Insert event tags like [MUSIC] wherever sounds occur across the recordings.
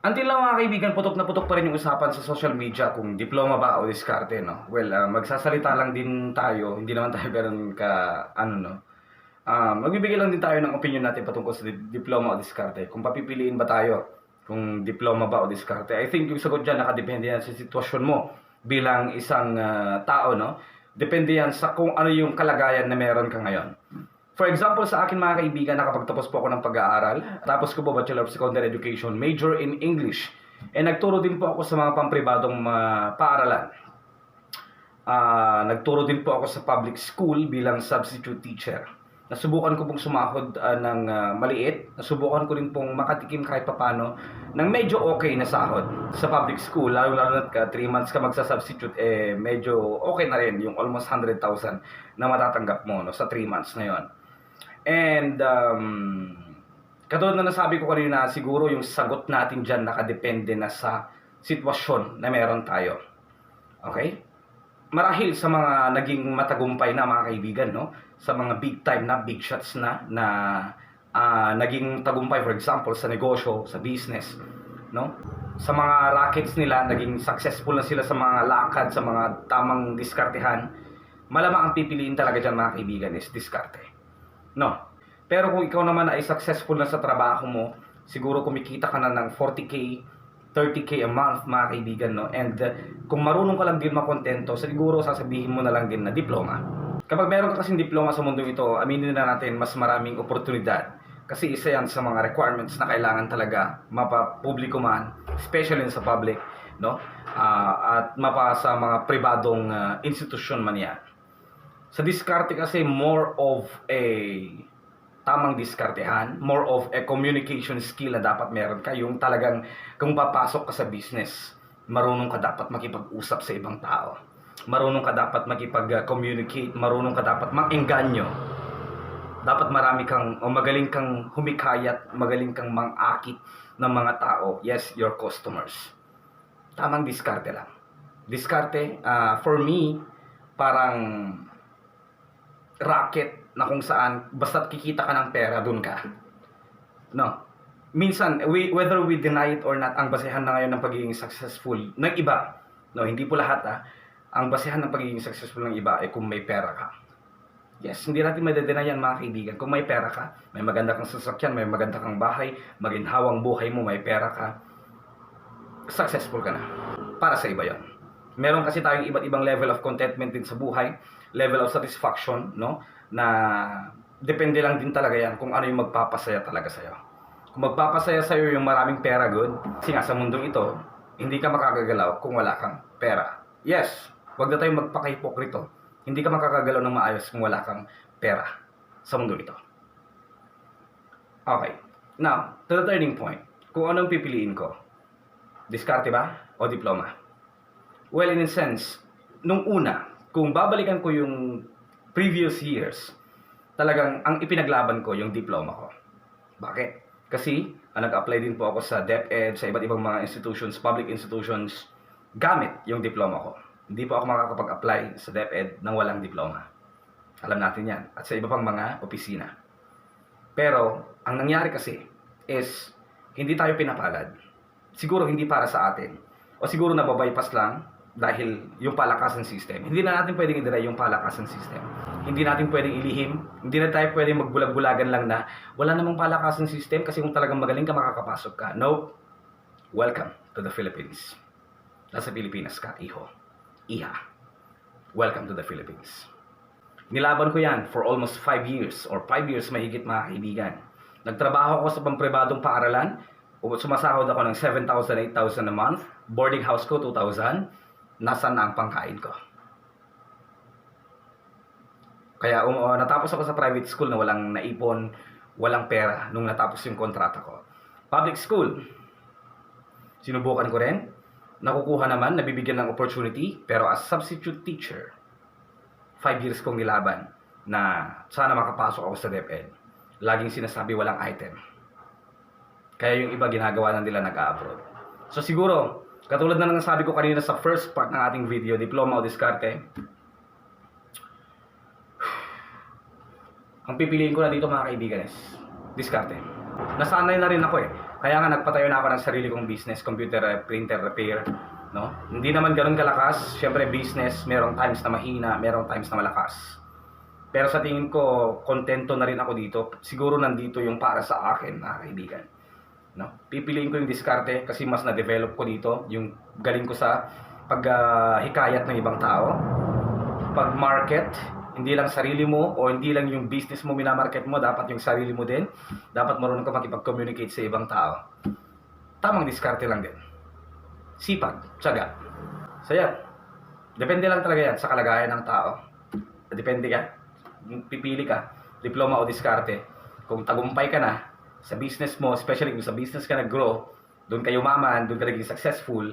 Until lang mga kaibigan, putok na putok pa rin yung usapan sa social media kung diploma ba o diskarte, no? Well, ah, magsasalita lang din tayo, hindi naman tayo ganun ka, ano, no? Ah, magbibigay lang din tayo ng opinion natin patungkol sa di- diploma o diskarte. Kung papipiliin ba tayo kung diploma ba o diskarte. I think yung sagot dyan nakadepende yan sa sitwasyon mo bilang isang ah, tao, no? Depende yan sa kung ano yung kalagayan na meron ka ngayon. For example, sa akin mga kaibigan, nakapagtapos po ako ng pag-aaral. Tapos ko po Bachelor of Secondary Education, major in English. And nagturo din po ako sa mga pampribadong ah, paaralan. Ah, nagturo din po ako sa public school bilang substitute teacher. Nasubukan ko pong sumahod ah, ng ah, maliit. Nasubukan ko rin pong makatikim kahit papano ng medyo okay na sahod sa public school. Lalo lalo na 3 months ka magsa-substitute, eh medyo okay na rin yung almost 100,000 na matatanggap mo no, sa 3 months na yon. And um, katulad na nasabi ko kanina, siguro yung sagot natin dyan nakadepende na sa sitwasyon na meron tayo. Okay? Marahil sa mga naging matagumpay na mga kaibigan, no? Sa mga big time na, big shots na, na ah, naging tagumpay, for example, sa negosyo, sa business, no? Sa mga rackets nila, naging successful na sila sa mga lakad, sa mga tamang diskartehan. Malamang ang pipiliin talaga dyan mga kaibigan is diskarte. No. Pero kung ikaw naman ay successful na sa trabaho mo, siguro kumikita ka na ng 40k, 30k a month, mga kaibigan, no? And uh, kung marunong ka lang din makontento, siguro sasabihin mo na lang din na diploma. Kapag meron ka kasing diploma sa mundong ito, aminin na natin mas maraming oportunidad. Kasi isa yan sa mga requirements na kailangan talaga mapapubliko man, especially sa public, no? Ah, at mapa sa mga pribadong ah, institusyon man yan. Sa diskarte kasi more of a tamang diskartehan, more of a communication skill na dapat meron ka. Yung talagang kung papasok ka sa business, marunong ka dapat makipag-usap sa ibang tao. Marunong ka dapat makipag-communicate, marunong ka dapat mang-engganyo. Dapat marami kang, o magaling kang humikayat, magaling kang mang-akit ng mga tao. Yes, your customers. Tamang diskarte lang. Diskarte, ah, for me, parang racket na kung saan basta't kikita ka ng pera, dun ka. No. Minsan, we, whether we deny it or not, ang basehan na ngayon ng pagiging successful ng iba, no, hindi po lahat ah, ang basehan ng pagiging successful ng iba ay kung may pera ka. Yes, hindi natin madedeny yan mga kaibigan. Kung may pera ka, may maganda kang sasakyan, may maganda kang bahay, maginhawang buhay mo, may pera ka, successful ka na. Para sa iba yon. Meron kasi tayong iba't ibang level of contentment din sa buhay, level of satisfaction, no? Na depende lang din talaga yan kung ano yung magpapasaya talaga sa'yo. Kung magpapasaya sa'yo yung maraming pera, good. Kasi nga sa mundong ito, hindi ka makakagalaw kung wala kang pera. Yes, wag na tayong magpaka-hipokrito. Hindi ka makakagalaw ng maayos kung wala kang pera sa mundo ito. Okay. Now, to the turning point. Kung anong pipiliin ko. Diskarte ba? O diploma? Well, in a sense, nung una, kung babalikan ko yung previous years, talagang ang ipinaglaban ko yung diploma ko. Bakit? Kasi ah, nag-apply din po ako sa DepEd, sa iba't ibang mga institutions, public institutions, gamit yung diploma ko. Hindi po ako makakapag-apply sa DepEd nang walang diploma. Alam natin yan. At sa iba pang mga opisina. Pero, ang nangyari kasi is, hindi tayo pinapalad. Siguro hindi para sa atin. O siguro nababypass lang dahil yung palakasan system. Hindi na natin pwedeng i-deny yung palakasan system. Hindi natin pwedeng ilihim. Hindi na tayo pwedeng magbulag-bulagan lang na wala namang palakasan system kasi kung talagang magaling ka makakapasok ka. No. Welcome to the Philippines. Nasa Pilipinas ka, iho. Iha. Welcome to the Philippines. Nilaban ko yan for almost 5 years or 5 years mahigit mga kaibigan. Nagtrabaho ako sa pampribadong paaralan. Sumasahod ako ng 7,000, 8,000 a month. Boarding house ko, 2,000. Nasaan na ang pangkain ko? Kaya um, uh, natapos ako sa private school na walang naipon, walang pera nung natapos yung kontrata ko. Public school, sinubukan ko rin. Nakukuha naman, nabibigyan ng opportunity, pero as substitute teacher, 5 years kong nilaban na sana makapasok ako sa DepEd. Laging sinasabi walang item. Kaya yung iba ginagawa na nila nag-abroad. So siguro, katulad na ng sabi ko kanina sa first part ng ating video, diploma o diskarte, [SIGHS] ang pipiliin ko na dito mga kaibigan is diskarte. Nasanay na rin ako eh. Kaya nga nagpatayo na ako ng sarili kong business, computer uh, printer repair, no? Hindi naman ganoon kalakas. Syempre business, merong times na mahina, merong times na malakas. Pero sa tingin ko, kontento na rin ako dito. Siguro nandito yung para sa akin, mga kaibigan. No? Pipiliin ko yung diskarte kasi mas na-develop ko dito. Yung galing ko sa pag-hikayat ng ibang tao. Pag-market, hindi lang sarili mo o hindi lang yung business mo minamarket mo, dapat yung sarili mo din. Dapat marunong ka makipag-communicate sa ibang tao. Tamang diskarte lang din. Sipag, tsaga. So yan. Depende lang talaga yan sa kalagayan ng tao. Depende ka. Pipili ka. Diploma o diskarte. Kung tagumpay ka na sa business mo, especially kung sa business ka nag-grow, doon ka yumaman, doon ka naging successful,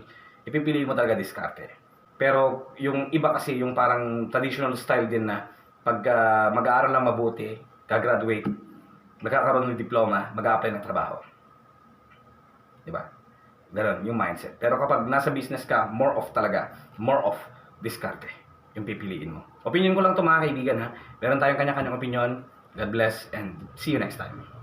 ipipili mo talaga diskarte. Pero yung iba kasi yung parang traditional style din na pag ah, mag-aaral lang mabuti, gagraduate, magkakaroon ng diploma, mag-a-apply ng trabaho. Di ba? Ganun, yung mindset. Pero kapag nasa business ka, more of talaga, more of diskarte yung pipiliin mo. Opinion ko lang to mga kaibigan ha. Meron tayong kanya-kanyang opinion. God bless and see you next time.